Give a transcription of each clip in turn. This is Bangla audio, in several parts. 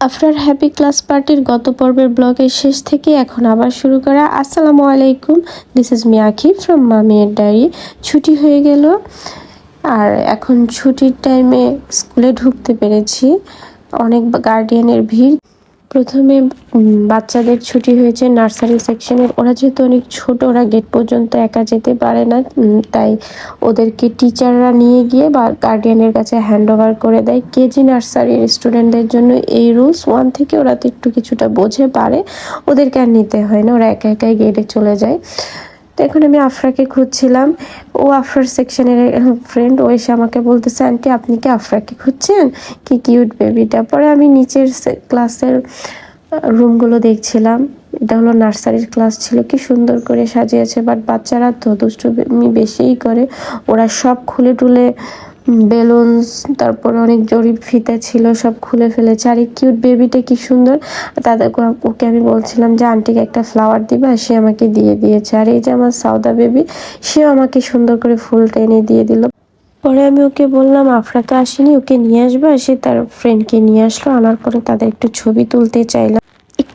আফটার হ্যাপি ক্লাস পার্টির গত পর্বের ব্লগের শেষ থেকে এখন আবার শুরু করা। আসসালামু আলাইকুম this is me Akhi from মামিয়ের diary. ছুটি হয়ে গেল, আর এখন ছুটির টাইমে স্কুলে ঢুকতে পেরেছি। অনেক গার্ডিয়ানের ভিড়। প্রথমে বাচ্চাদের ছুটি হয়েছে নার্সারি সেকশনের। ওরা যেহেতু অনেক ছোট, ওরা গেট পর্যন্ত একা যেতে পারে না তাই ওদেরকে টিচাররা নিয়ে গিয়ে বা গার্ডিয়ানের কাছে হ্যান্ড ওভার করে দেয়। কেজি নার্সারির স্টুডেন্টদের জন্য এই রুলস ওয়ান থেকে ওরা তো একটু কিছুটা বোঝে, পারে। ওদেরকে আর নিতে হয় না, ওরা একা একাই গেটে চলে যায়। তো এখন আমি আফরাকে খুঁজছিলাম। ও আফরার সেকশনের ফ্রেন্ড ও এসে আমাকে বলতেছে, আন্টি, আপনি কি আফরাকে খুঁজছেন? কি কিউট বেবিটা পরে আমি নিচের ক্লাসের রুমগুলো দেখছিলাম। এটা হলো নার্সারির ক্লাস ছিল, কি সুন্দর করে সাজিয়েছে। বাট বাচ্চারা তো দুষ্টুমি বেশিই করে। ওরা সব খুলে টুলে বেলুনস, তারপর অনেক জরিপ ফিতা ছিল, সব খুলে ফেলেছে। আর এই কিউট বেবিটা কি সুন্দর। তাদের ওকে আমি বলছিলাম যে, আন্টিকে একটা ফ্লাওয়ার দিবা, সে আমাকে দিয়ে দিয়েছে। আর এই যে আমার সাউদা বেবি সেও আমাকে সুন্দর করে ফুল টেনে দিয়ে দিল। পরে আমি ওকে বললাম, আফরা তো আসেনি, ওকে নিয়ে আসবে। সে তার ফ্রেন্ডকে নিয়ে আসলো, আনার পরে তাদের একটু ছবি তুলতে চাইলাম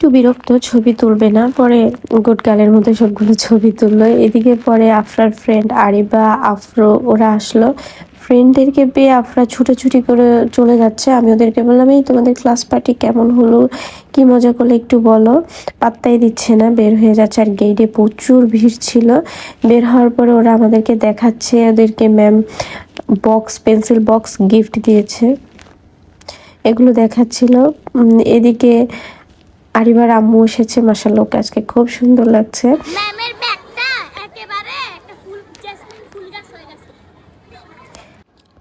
একটু বিরক্ত ছবি তুলবে না। পরে গুড গালের মধ্যে সবগুলো ছবি তুললো। এদিকে পরে আফরার ফ্রেন্ড আরিবা আফরো ওরা আসলো। ফ্রেন্ডদেরকে পেয়ে আফরা ছুটোছুটি করে চলে যাচ্ছে। আমি ওদেরকে বললাম এই তোমাদের ক্লাস পার্টি কেমন হলো? কি মজা করলে একটু বলো? পাত্তাই দিচ্ছে না বের হয়ে যাচ্ছে। আর গেটে প্রচুর ভিড় ছিল। বের হওয়ার পরে ওরা আমাদেরকে দেখাচ্ছে। ওদেরকে ma'am box pencil box gift দিয়েছে। এগুলো দেখাচ্ছিল। উম, আরিবার আম্মু এসেছে মাসাল্লাহ ওকে আজকে খুব সুন্দর লাগছে। ম্যামের ব্যাগটা একেবারে একটা ফুল জেসমিন ফুল গাছ হয়ে গেছে।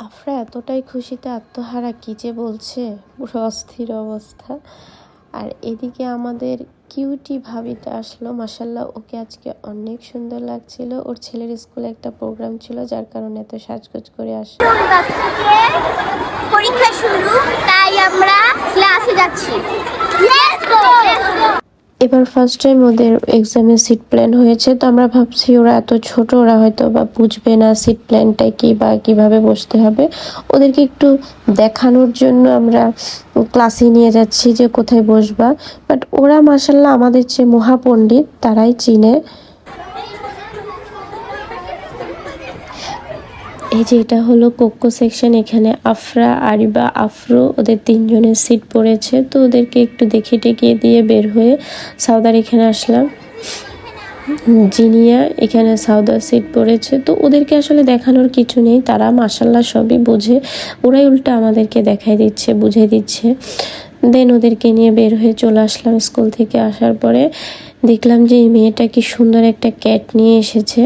আফরা এতটাই খুশিতে আত্মহারা কি যে বলছে? পুরো অস্থির অবস্থা। আর এদিকে আমাদের কিউটি ভাবিটা আসলো মাসাল্লাহ ওকে আজকে অনেক সুন্দর লাগছিল। ওর ছেলের স্কুলে একটা প্রোগ্রাম ছিল যার কারণে এত সাজগোজ করে আসে পরীক্ষা শুরু, তাই আমরা ক্লাসে যাচ্ছি। এবার ফার্স্ট টাইম ওদের এক্সামে সিট প্ল্যান হয়েছে, তো আমরা ভাবছি ওরা এত ছোট, ওরা হয়তো বা বুঝবে না সিট প্ল্যানটা কি বা কীভাবে বসতে হবে। ওদেরকে একটু দেখানোর জন্য আমরা ক্লাসে নিয়ে যাচ্ছি যে কোথায় বসবা। বাট ওরা মাসাল্লাহ আমাদের যে মহাপণ্ডিত, তারাই চিনে। এই যে এটা হলো কোকো সেকশন, এখানে আফরা, আরিবা, আফরো, ওদের তিনজনের সিট পড়েছে। তো ওদেরকে একটু দেখে টেকিয়ে দিয়ে বের হয়ে সাউদার এখানে আসলাম। জিনিয়া এখানে সাউদার সিট পড়েছে। তো ওদেরকে আসলে দেখানোর কিছু নেই। তারা মাসাল্লাহ সবই বোঝে। ওরাই উল্টা আমাদেরকে দেখাই দিচ্ছে বুঝে দিচ্ছে। দেন ওদেরকে নিয়ে বের হয়ে চলে আসলাম স্কুল থেকে আসার পরে। দেখলাম যে এই মেয়েটা কি সুন্দর একটা ক্যাট নিয়ে এসেছে।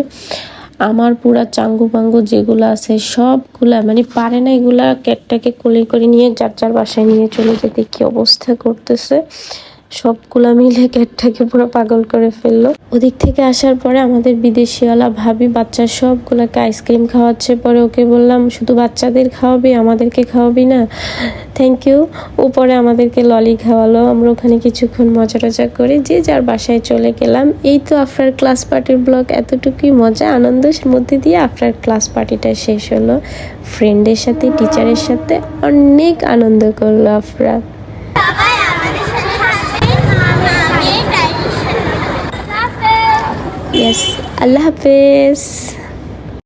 আমার পুরা চাঙ্গু পাঙ্গু যেগুলো আছে সবগুলা মানে পারে না এগুলা ক্যাটটাকে কোলে করে নিয়ে যার যার বাসায় নিয়ে চলে যেতে কি অবস্থা করতেছে। সবগুলা মিলে ক্যাটটাকে পুরো পাগল করে ফেলল। ওদিক থেকে আসার পরে আমাদের বিদেশিওয়ালা ভাবি বাচ্চা সবগুলাকে আইসক্রিম খাওয়াচ্ছে। পরে ওকে বললাম, শুধু বাচ্চাদের খাওয়াবি, আমাদেরকে খাওয়াবি না। থ্যাংক ইউ ও পরে আমাদেরকে ললি খাওয়ালো। আমরা ওখানে কিছুক্ষণ মজা টজা করে যে যার বাসায় চলে গেলাম। এই তো আফটার ক্লাস পার্টির ব্লগ। এতটুকুই মজা আনন্দের মধ্যে দিয়ে আফটার ক্লাস পার্টিটা শেষ হলো। ফ্রেন্ডের সাথে টিচারের সাথে অনেক আনন্দ করল আফরা। আল্লাহ হাফেজ।